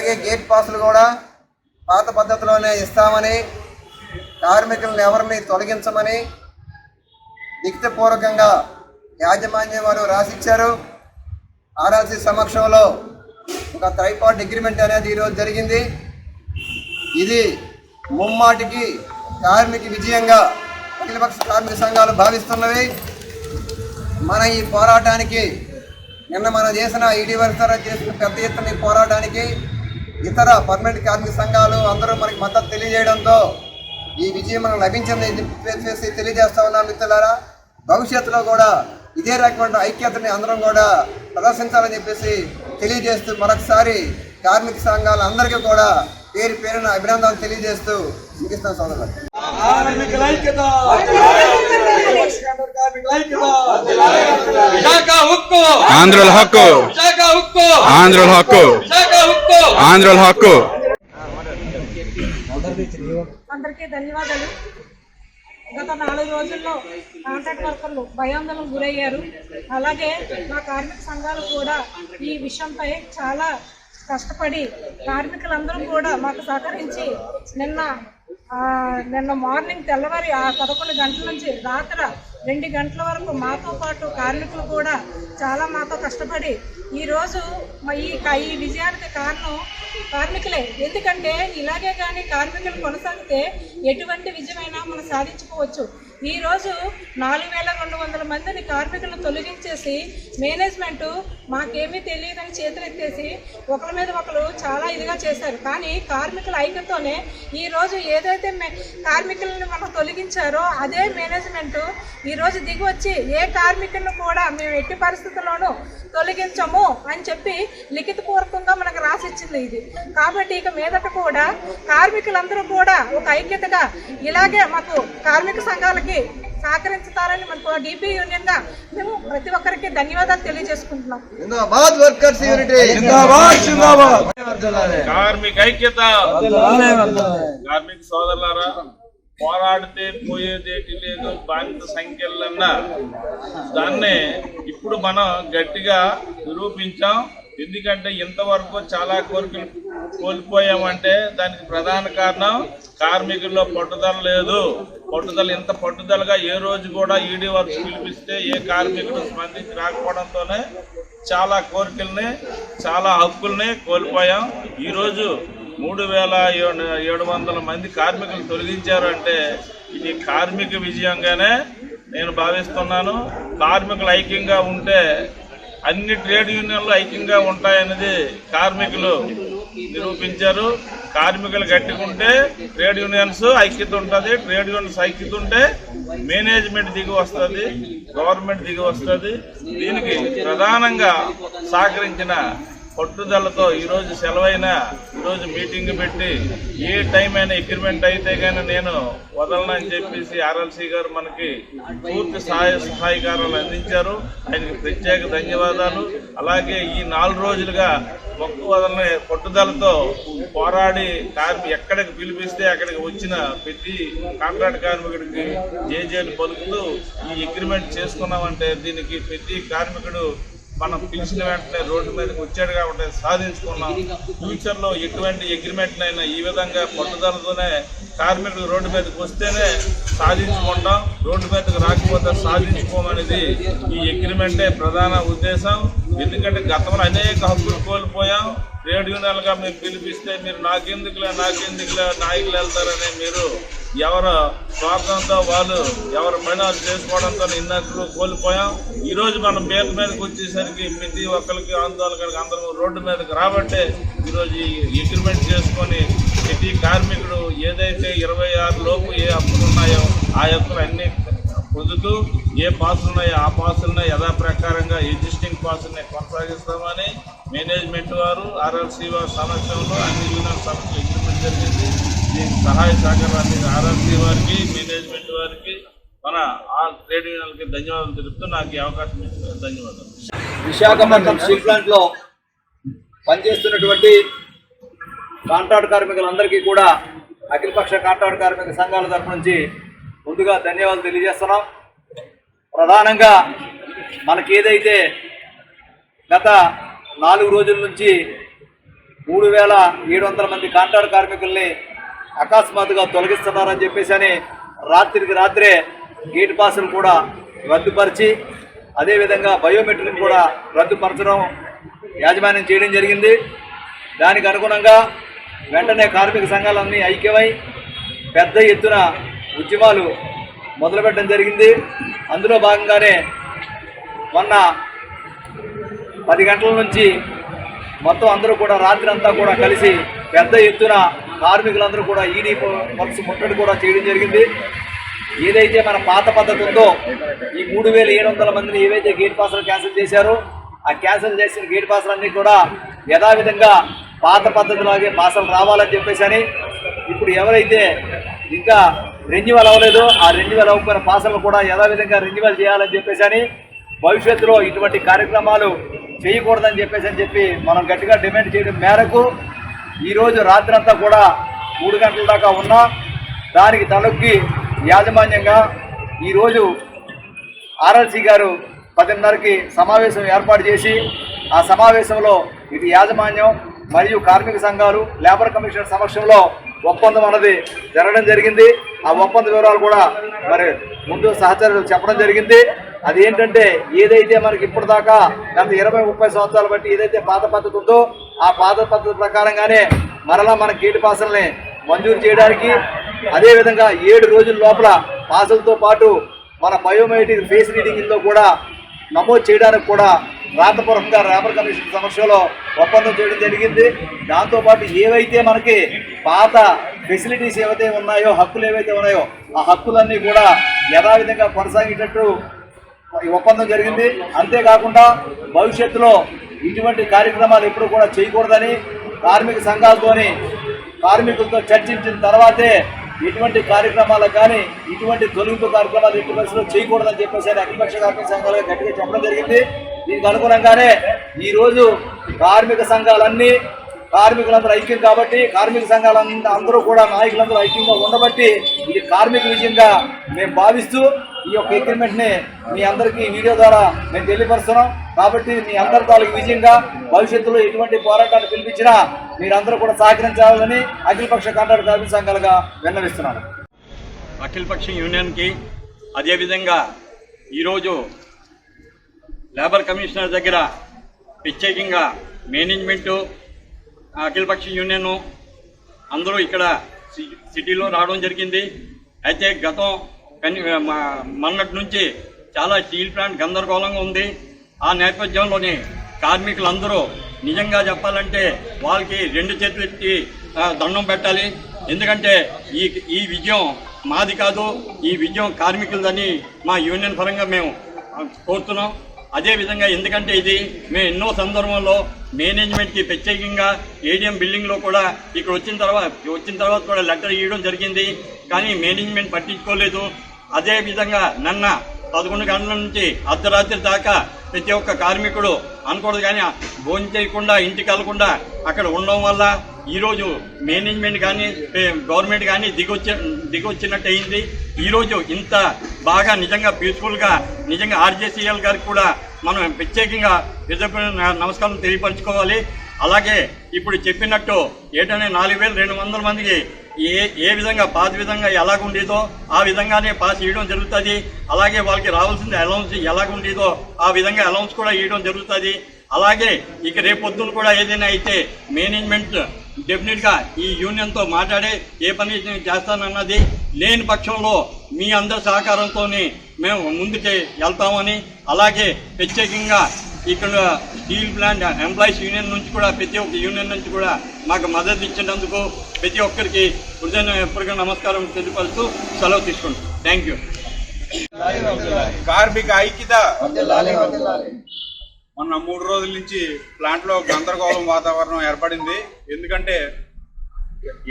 అలాగే గేట్ పాసులు కూడా పాత పద్ధతిలోనే ఇస్తామని కార్మికులను ఎవరిని తొలగించమని లిఖితపూర్వకంగా యాజమాన్యం వారు రాసిచ్చారు. ఆర్ఆర్సీ సమక్షంలో ఒక త్రైపాట్ అగ్రిమెంట్ అనేది ఈరోజు జరిగింది. ఇది ముమ్మాటికి కార్మిక విజయంగా అఖిలపక్ష కార్మిక సంఘాలు భావిస్తున్నవి. మన ఈ పోరాటానికి నిన్న మనం చేసిన ఈడీ వర్గారా చేసిన పెద్ద ఎత్తున ఈ పోరాటానికి ఇతర పర్మనెంట్ కార్మిక సంఘాలు అందరూ మనకి మద్దతు తెలియజేయడంతో ఈ విజయం మనకు లభించింది చేసి తెలియజేస్తా ఉన్నాం మిత్రులారా. భవిష్యత్తులో కూడా ఇదే రకమైన ఐక్యతని అందరం కూడా ప్రదర్శించాలని చెప్పేసి తెలియజేస్తూ మరొకసారి కార్మిక సంఘాలు అందరికీ కూడా పేరు పేరున అభినందనలు తెలియజేస్తూ ముగిస్తాం సోదరులు కార్మికుల ఐక్యత. కార్మికుల ఐక్యత విశాఖ హక్కు. ఆంధ్రుల హక్కు. విశాఖ హక్కు. ఆంధ్రుల హక్కు. విశాఖ హక్కు. ఆంధ్రుల హక్కు. అందరికీ ధన్యవాదాలు. గత నాలుగు రోజుల్లో కాంట్రాక్ట్ వర్కర్లు భయాందోళన గురయ్యారు. అలాగే మా కార్మిక సంఘాలు కూడా ఈ విషయంపై చాలా కష్టపడి కార్మికులందరూ కూడా మాకు సహకరించి నిన్న నిన్న మార్నింగ్ తెల్లవారి ఆ పదకొండు గంటల నుంచి రాత్రి రెండు గంటల వరకు మాతో పాటు కార్మికులు కూడా చాలా మాతో కష్టపడి ఈరోజు మా ఈ ఈ విజయానికి కారణం కార్మికులే. ఎందుకంటే ఇలాగే కానీ కార్మికులు కొనసాగితే ఎటువంటి విజయమైనా మనం సాధించుకోవచ్చు. ఈరోజు నాలుగు వేల రెండు వందల మందిని కార్మికులను తొలగించేసి మేనేజ్మెంట్ మాకేమీ తెలియదని చేతులెత్తేసి ఒకరి మీద ఒకరు చాలా ఇదిగా చేశారు. కానీ కార్మికుల ఐక్యతోనే ఈరోజు ఏదైతే మే కార్మికులను మనం తొలగించారో అదే మేనేజ్మెంట్ ఈరోజు దిగి వచ్చి ఏ కార్మికులను కూడా మేము ఎట్టి పరిస్థితుల్లోనూ తొలగించము అని చెప్పి లిఖితపూర్వకంగా మనకు రాసిచ్చింది ఇది. కాబట్టి ఇక మీదట కూడా కార్మికులందరూ కూడా ఒక ఐక్యతగా ఇలాగే మాకు కార్మిక సంఘాలకి సహకరించుతారని మనకు డిపి యూనియన్గా మేము ప్రతి ఒక్కరికి ధన్యవాదాలు తెలియజేసుకుంటున్నాం. జిందాబాద్ వర్కర్స్ యూనిటీ. జిందాబాద్ జిందాబాద్. కార్మిక ఐక్యత. కార్మిక సోదరులారా పోరాడితే పోయేదేటి లేదు బాధిత సంఖ్యలన్నా దాన్నే ఇప్పుడు మనం గట్టిగా నిరూపించాం. ఎందుకంటే ఇంతవరకు చాలా కోరికలు కోల్పోయామంటే దానికి ప్రధాన కారణం కార్మికుల్లో పట్టుదల లేదు. పట్టుదల ఇంత పట్టుదలగా ఏ రోజు కూడా ఈడీ వర్క్స్ పిలిపిస్తే ఏ కార్మికుడు స్పందించి రాకపోవడంతోనే చాలా కోరికల్ని చాలా హక్కుల్ని కోల్పోయాం. ఈరోజు మూడు వేల ఏడు ఏడు వందల మంది కార్మికులు తొలగించారు అంటే ఇది కార్మిక విజయంగానే నేను భావిస్తున్నాను. కార్మికులు ఐక్యంగా ఉంటే అన్ని ట్రేడ్ యూనియన్లు ఐక్యంగా ఉంటాయన్నది కార్మికులు నిరూపించారు. కార్మికులు గట్టికుంటే ట్రేడ్ యూనియన్స్ ఐక్యత ఉంటుంది ట్రేడ్ యూనియన్స్ ఐక్యత ఉంటే మేనేజ్మెంట్ దిగి వస్తుంది గవర్నమెంట్ దిగి వస్తుంది. దీనికి ప్రధానంగా సహకరించిన పట్టుదలతో ఈరోజు సెలవైనా ఈరోజు మీటింగ్ పెట్టి ఏ టైం అయినా అగ్రిమెంట్ అయితే కానీ నేను వదలనని చెప్పేసి ఆర్ఎల్సీ గారు మనకి పూర్తి సహాయ సహాయకారాలు అందించారు. ఆయనకి ప్రత్యేక ధన్యవాదాలు. అలాగే ఈ నాలుగు రోజులుగా మొక్కు వదలని పట్టుదలతో పోరాడి కార్మి ఎక్కడికి పిలిపిస్తే అక్కడికి వచ్చిన ప్రతి కాంట్రాక్ట్ కార్మికుడికి జేజేలు పలుకుతూ ఈ అగ్రిమెంట్ చేసుకున్నామంటే దీనికి ప్రతి కార్మికుడు మనం పిలిచిన వెంటనే రోడ్డు మీదకి వచ్చాడు కాబట్టి సాధించుకున్నాం. ఫ్యూచర్లో ఎటువంటి అగ్రిమెంట్నైనా ఈ విధంగా పట్టుదలతోనే కార్మికుడు రోడ్డు మీదకి వస్తేనే సాధించుకుంటాం. రోడ్డు మీదకి రాకపోతే సాధించుకోమనేది ఈ అగ్రిమెంటే ప్రధాన ఉద్దేశం. ఎందుకంటే గతంలో అనేక హక్కులు కోల్పోయాం. ట్రేడ్ యూనియన్లుగా పిలిపిస్తే మీరు నాకెందుకులే నాకెందుకులే నాయకులు వెళ్తారని మీరు ఎవరు స్వార్థంతో వాళ్ళు ఎవరు పని వాళ్ళు చేసుకోవడంతో ఇన్నట్లు కోల్పోయాం. ఈరోజు మనం పేరు మీదకి వచ్చేసరికి ప్రతి ఒక్కరికి ఆందోళనకి అందరం రోడ్డు మీదకి రాబట్టే ఈరోజు ఈ అగ్రిమెంట్ చేసుకొని ప్రతి కార్మికుడు ఏదైతే ఇరవై ఆరు లోపు ఏ హక్కులు ఉన్నాయో ఆ హక్కులు అన్నీ పొందుతూ ఏ పాసులు ఉన్నాయో ఆ పాసులను యథాప్రకారంగా ఎగ్జిస్టింగ్ పాసుల్ని కొనసాగిస్తామని మేనేజ్మెంట్ వారు ఆర్ఎల్సీ వారి సమక్షంలో అన్ని యూనియన్ సంస్థలు ఇంప్లిమెంట్ జరిగింది. దీనికి సహాయ సహకారాన్ని ఆర్ఎల్సీ వారికి మేనేజ్మెంట్ వారికి మన ఆల్ ట్రేడ్ యూనియన్కి ధన్యవాదాలు తెలుపుతూ నాకు ఈ అవకాశం ఇచ్చిన ధన్యవాదాలు. విశాఖపట్నం స్టీల్ ప్లాంట్లో పనిచేస్తున్నటువంటి కాంట్రాక్ట్ కార్మికులందరికీ కూడా అఖిలపక్ష కాంట్రాక్ట్ కార్మిక సంఘాల తరపు నుంచి ముందుగా ధన్యవాదాలు తెలియజేస్తున్నాం. ప్రధానంగా మనకి ఏదైతే గత నాలుగు రోజుల నుంచి మూడు వేల ఏడు వందల మంది కాంట్రాక్ట్ కార్మికుల్ని అకస్మాత్తుగా తొలగిస్తున్నారని చెప్పేసి అని రాత్రికి రాత్రే గేట్ పాసులు కూడా రద్దుపరిచి అదేవిధంగా బయోమెట్రిక్ కూడా రద్దుపరచడం యాజమాన్యం చేయడం జరిగింది. దానికి అనుగుణంగా వెంటనే కార్మిక సంఘాలన్నీ ఐక్యమై పెద్ద ఎత్తున ఉద్యమాలు మొదలుపెట్టడం జరిగింది. అందులో భాగంగానే మొన్న పది గంటల నుంచి మొత్తం అందరూ కూడా రాత్రి అంతా కూడా కలిసి పెద్ద ఎత్తున కార్మికులందరూ కూడా ఈడీ వర్క్స్ ముట్టడి కూడా చేయడం జరిగింది. ఏదైతే మన పాత పద్ధతి ఉందో ఈ మూడు వేల ఏడు వందల మందిని ఏవైతే గేట్ పాసులు క్యాన్సిల్ చేశారో ఆ క్యాన్సిల్ చేసిన గేట్ పాసులన్నీ కూడా యథావిధంగా పాత పద్ధతిలాగే పాసలు రావాలని చెప్పేసి అని ఇప్పుడు ఎవరైతే ఇంకా రెన్యువల్ అవ్వలేదో ఆ రెన్యువల్ అవ్వకపోయిన పాసలు కూడా యథావిధంగా రెన్యువల్ చేయాలని చెప్పేసి అని భవిష్యత్తులో ఇటువంటి కార్యక్రమాలు చేయకూడదని చెప్పేసి అని చెప్పి మనం గట్టిగా డిమాండ్ చేయడం మేరకు ఈరోజు రాత్రంతా కూడా మూడు గంటల దాకా ఉన్నా దానికి తలొక్కి యాజమాన్యంగా ఈరోజు ఆర్ఎల్సీ గారు పదిన్నరకి సమావేశం ఏర్పాటు చేసి ఆ సమావేశంలో ఇటు యాజమాన్యం మరియు కార్మిక సంఘాలు లేబర్ కమిషన్ సమక్షంలో ఒప్పందం అన్నది జరగడం జరిగింది. ఆ ఒప్పంద వివరాలు కూడా మరి ముందు సహచరులు చెప్పడం జరిగింది. అది ఏంటంటే ఏదైతే మనకి ఇప్పటిదాకా గత ఇరవై ముప్పై సంవత్సరాలు బట్టి ఏదైతే పాత పద్ధతి ఉందో ఆ పాత పద్ధతి ప్రకారంగానే మరలా మన గేటు పాసల్ని మంజూరు చేయడానికి అదేవిధంగా ఏడు రోజుల లోపల పాసులతో పాటు మన బయోమెట్రిక్ ఫేస్ రీడింగ్లో కూడా నమోదు చేయడానికి కూడా రాతపూర్వకంగా రేపర్ కమిషన్ సమక్షంలో ఒప్పందం చేయడం జరిగింది. దాంతోపాటు ఏవైతే మనకి పాత ఫెసిలిటీస్ ఏవైతే ఉన్నాయో హక్కులు ఏవైతే ఉన్నాయో ఆ హక్కులన్నీ కూడా యథావిధంగా కొనసాగేటట్టు ఈ ఒప్పందం జరిగింది. అంతేకాకుండా భవిష్యత్తులో ఇటువంటి కార్యక్రమాలు ఎప్పుడు కూడా చేయకూడదని కార్మిక సంఘాలతోని కార్మికులతో చర్చించిన తర్వాతే ఎటువంటి కార్యక్రమాలకు కానీ ఇటువంటి తొలగింపు కార్యక్రమాలు ఎట్టి పరిస్థితుల్లో చేయకూడదని చెప్పేసి ఆయన అఖిలపక్ష కార్మిక సంఘాలుగా గట్టిగా చెప్పడం జరిగింది. దీనికి అనుగుణంగానే ఈరోజు కార్మిక సంఘాలన్నీ కార్మికులందరూ ఐక్యం కాబట్టి కార్మిక సంఘాలంతా అందరూ కూడా నాయకులందరూ ఐక్యంగా ఉండబట్టి ఇది కార్మిక విజయంగా మేము భావిస్తూ ఈ యొక్క ఎగ్రిమెంట్ని మీ అందరికీ వీడియో ద్వారా మేము తెలియపరుస్తున్నాం. కాబట్టి మీ అందరి తాలూకు విజయంగా భవిష్యత్తులో ఎటువంటి పోరాటాన్ని పిలిపించినా మీరందరూ కూడా సహకరించాలని అఖిలపక్ష కాంట్రాక్ట్ కార్మిక సంఘాలుగా విన్నవిస్తున్నాను. అఖిలపక్ష యూనియన్కి అదేవిధంగా ఈరోజు లేబర్ కమిషనర్ దగ్గర ప్రత్యేకంగా మేనేజ్మెంటు అఖిలపక్ష యూనియన్ అందరూ ఇక్కడ సి- సిటీలో రావడం జరిగింది. అయితే గతం కని మొన్నటి నుంచి చాలా స్టీల్ ప్లాంట్ గందరగోళంగా ఉంది. ఆ నేపథ్యంలోని కార్మికులందరూ నిజంగా చెప్పాలంటే వాళ్ళకి రెండు చేతులు ఎత్తి దండం పెట్టాలి. ఎందుకంటే ఈ ఈ విజయం మాది కాదు ఈ విజయం కార్మికులదని మా యూనియన్ పరంగా మేము కోరుతున్నాం. అదేవిధంగా ఎందుకంటే ఇది మేము ఎన్నో సందర్భంలో మేనేజ్మెంట్కి ప్రత్యేకంగా ఏడిఎం బిల్డింగ్లో కూడా ఇక్కడ వచ్చిన తర్వాత వచ్చిన తర్వాత కూడా లెటర్ ఇవ్వడం జరిగింది. కానీ మేనేజ్మెంట్ పట్టించుకోలేదు. అదేవిధంగా నన్న పదకొండు గంటల నుంచి అర్ధరాత్రి దాకా ప్రతి ఒక్క కార్మికుడు అనకూడదు కానీ భోజనం చేయకుండా ఇంటికి వెళ్ళకుండా అక్కడ ఉండడం వల్ల ఈరోజు మేనేజ్మెంట్ కానీ గవర్నమెంట్ కానీ దిగొచ్చి దిగొచ్చినట్టు అయింది ఈరోజు ఇంత బాగా నిజంగా పీస్ఫుల్గా నిజంగా ఆర్జేసీఎల్ గారికి కూడా మనం ప్రత్యేకంగా హృదయపూర్వక నమస్కారం తెలియపరచుకోవాలి. అలాగే ఇప్పుడు చెప్పినట్టు ఏటనే నాలుగు వేల రెండు వందల మందికి ఏ ఏ విధంగా పాత విధంగా ఎలాగుండేదో ఆ విధంగానే పాస్ చేయడం జరుగుతుంది. అలాగే వాళ్ళకి రావాల్సింది అలౌన్స్ ఎలాగుండేదో ఆ విధంగా అలౌన్స్ కూడా ఇవ్వడం జరుగుతుంది. అలాగే ఇక రేపొద్దున కూడా ఏదైనా అయితే మేనేజ్మెంట్ డెఫినెట్గా ఈ యూనియన్తో మాట్లాడే ఏ పని చేస్తానన్నది లేని పక్షంలో మీ అందరి సహకారంతో మేము ముందుకు వెళ్తామని అలాగే ప్రత్యేకంగా ఇక్కడ స్టీల్ ప్లాంట్ ఎంప్లాయీస్ యూనియన్ నుంచి కూడా ప్రతి ఒక్క యూనియన్ నుంచి కూడా మాకు మద్దతు ఇచ్చినందుకు ప్రతి ఒక్కరికి హృదయపూర్వక నమస్కారం తెలియపరుస్తూ సెలవు తీసుకుంటాం థ్యాంక్ యూ కార్మిక ఐక్యత. మొన్న మూడు రోజుల నుంచి ప్లాంట్లో గందరగోళం వాతావరణం ఏర్పడింది. ఎందుకంటే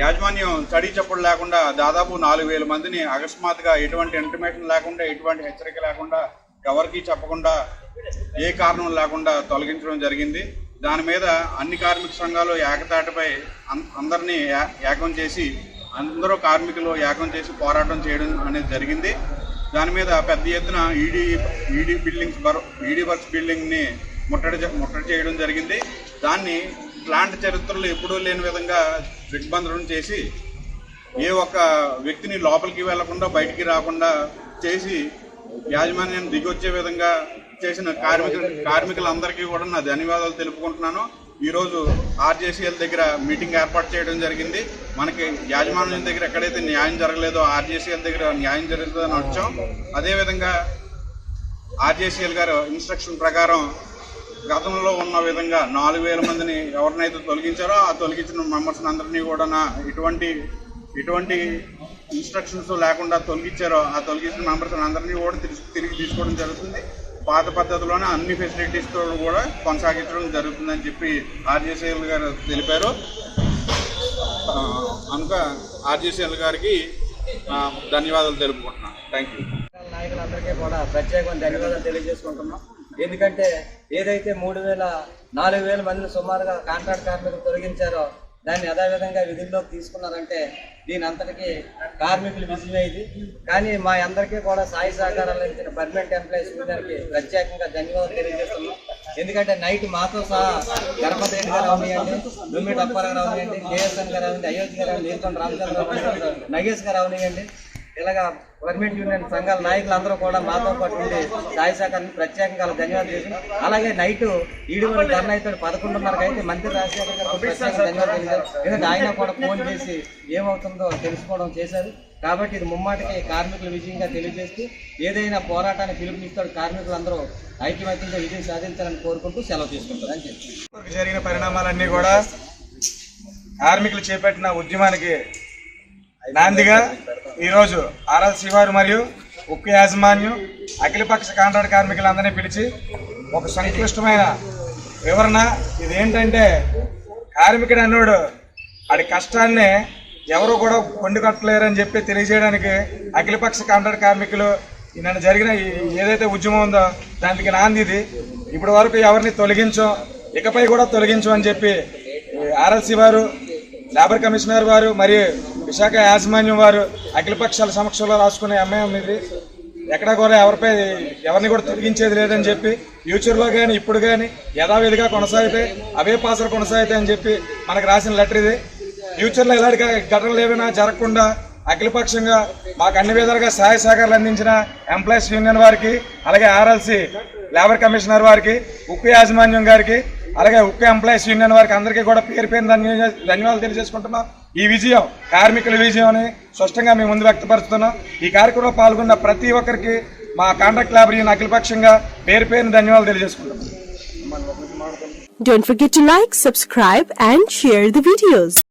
యాజమాన్యం చడి చప్పుడు లేకుండా దాదాపు నాలుగు వేల మందిని అకస్మాత్తుగా ఎటువంటి ఇంటిమేషన్ లేకుండా ఎటువంటి హెచ్చరిక లేకుండా ఎవరికి చెప్పకుండా ఏ కారణం లేకుండా తొలగించడం జరిగింది. దాని మీద అన్ని కార్మిక సంఘాలు ఏకతాటిపై అందరినీ ఏకం చేసి అందరూ కార్మికులు ఏకం చేసి పోరాటం చేయడం అనేది జరిగింది. దాని మీద పెద్ద ఎత్తున ఈడీ ఈడీ బిల్డింగ్స్ బర్ ఈడీ వర్క్స్ బిల్డింగ్ని ముట్టడి ముట్టడి చేయడం జరిగింది. దాన్ని ప్లాంట్ చరిత్రలో ఎప్పుడూ లేని విధంగా దిగ్బంధనం చేసి ఏ ఒక్క వ్యక్తిని లోపలికి వెళ్ళకుండా బయటికి రాకుండా చేసి యాజమాన్యాన్ని దిగొచ్చే విధంగా చేసిన కార్మిక కార్మికులందరికీ కూడా నా ధన్యవాదాలు తెలుపుకుంటున్నాను. ఈరోజు ఆర్జేసీఎల్ దగ్గర మీటింగ్ ఏర్పాటు చేయడం జరిగింది. మనకి యాజమాన్యం దగ్గర ఎక్కడైతే న్యాయం జరగలేదో ఆర్జేసీఎల్ దగ్గర న్యాయం జరుగుతుందని వచ్చాం. అదేవిధంగా ఆర్జేసీఎల్ గారు ఇన్స్ట్రక్షన్ ప్రకారం గతంలో ఉన్న విధంగా నాలుగు వేల మందిని ఎవరినైతే తొలగించారో ఆ తొలగించిన మెంబర్స్ అందరినీ కూడా ఎటువంటి ఎటువంటి ఇన్స్ట్రక్షన్స్ లేకుండా తొలగించారో ఆ తొలగించిన మెంబర్స్ అందరినీ కూడా తిరిగి తిరిగి తీసుకోవడం జరుగుతుంది. పాత పద్ధతిలోనే అన్ని ఫెసిలిటీస్తో కూడా కొనసాగించడం జరుగుతుందని చెప్పి ఆర్జేసీఎల్ గారు తెలిపారు. ఆ, కనుక ఆర్జేసీఎల్ గారికి ధన్యవాదాలు తెలుపుకుంటున్నాను. థ్యాంక్ యూ నాయకులందరికీ కూడా ప్రత్యేకమైన ధన్యవాదాలు తెలియజేసుకుంటున్నాం. ఎందుకంటే ఏదైతే మూడు వేల నాలుగు వేల మందిని సుమారుగా కాంట్రాక్ట్ కార్మికులు తొలగించారో దాన్ని యథావిధంగా విధుల్లోకి తీసుకున్నారంటే దీని అంతటికీ కార్మికులు విజయమే ఇది కానీ మా అందరికీ కూడా సాయి సహకారాలు ఇచ్చిన పర్మనెంట్ ఎంప్లాయీస్ గారికి ప్రత్యేకంగా ధన్యవాదాలు తెలియజేస్తున్నాం. ఎందుకంటే నైట్ మాతో సహా గణపతి రెడ్డి గారు అవనియండి దుమ్మిటి అప్పారావు గారు అవనియండి కేఎస్ఎన్ గారు అవనియండి అయోధ్య గారు అవనియండి నీలకొండ రామచంద్ర నగేష్ గారు అవనియండి ఇలాగా గవర్నమెంట్ యూనియన్ సంఘాల నాయకులు అందరూ కూడా మాతో పాటు ఉండి సాయి శాఖని ప్రత్యేకంగా ధన్యవాదాలు చేసి అలాగే నైట్ ఈడుగురు ధర్నా అయితే పదకొండున్నరకు అయితే మంత్రి రాజశేఖర్ గారు ప్రత్యేకంగా ధన్యవాదాలు ఎందుకంటే ఆయన కూడా ఫోన్ చేసి ఏమవుతుందో తెలుసుకోవడం చేశారు. కాబట్టి ఇది ముమ్మాటికి కార్మికుల విజయంగా తెలియజేస్తూ ఏదైనా పోరాటాన్ని పిలుపునిస్తాడు కార్మికులందరూ ఐక్యమత్యంగా విజయం సాధించాలని కోరుకుంటూ సెలవు తీసుకుంటారు అని చెప్పి జరిగిన పరిణామాలన్నీ కూడా కార్మికులు చేపట్టిన ఉద్యమానికి నాందిగా ఈరోజు ఆర్ఎల్ శివారు మరియు ఉక్కు యాజమాన్యం అఖిలపక్ష కాంట్రాక్ట్ కార్మికులందరినీ పిలిచి ఒక సంక్లిష్టమైన వివరణ. ఇదేంటంటే కార్మికుడు అన్నోడు ఆడి కష్టాన్ని ఎవరు కూడా కొండుకట్టలేరని చెప్పి తెలియజేయడానికి అఖిలపక్ష కాంట్రాక్ట్ కార్మికులు నిన్న జరిగిన ఏదైతే ఉద్యమం ఉందో దానికి నాంది ఇది. ఇప్పటి వరకు ఎవరిని తొలగించం ఇకపై కూడా తొలగించం అని చెప్పి ఆర్ఎల్సీ వారు లేబర్ కమిషనర్ వారు మరియు విశాఖ యాజమాన్యం వారు అఖిలపక్షాల సమక్షంలో రాసుకునే ఎంఐఎం ఇది. ఎక్కడ కూడా ఎవరిపై ఎవరిని కూడా తొలగించేది లేదని చెప్పి ఫ్యూచర్లో కానీ ఇప్పుడు కానీ యథావిధిగా కొనసాగితే అవే పాసలు కొనసాగుతాయి అని చెప్పి మనకు రాసిన లెటర్ ఇది. ఫ్యూచర్లో ఇలాంటి ఘటనలు ఏమైనా జరగకుండా అఖిలపక్షంగా మాకు అన్ని విధాలుగా సహాయ సహకారాలు అందించిన ఎంప్లాయీస్ యూనియన్ వారికి అలాగే ఆర్ఎల్సి లేబర్ కమిషనర్ వారికి ఉక్కు యాజమాన్యం గారికి అలాగే ఉక్కు ఎంప్లాయీస్ యూనియన్ వారికి అందరికీ కూడా పేరు పేరు ధన్యవాదాలు తెలియజేసుకుంటున్నాం. ఈ విజయం కార్మికుల విజయం అని స్పష్టంగా మేము ముందు వ్యక్తపరుస్తున్నాం. ఈ కార్యక్రమంలో పాల్గొన్న ప్రతి ఒక్కరికి మా కాంట్రాక్ట్ లేబర్ యూనియన్ అఖిలపక్షంగా పేరు పేరుని ధన్యవాదాలు తెలియజేసుకుంటున్నాం. Don't forget to like, subscribe and share the videos.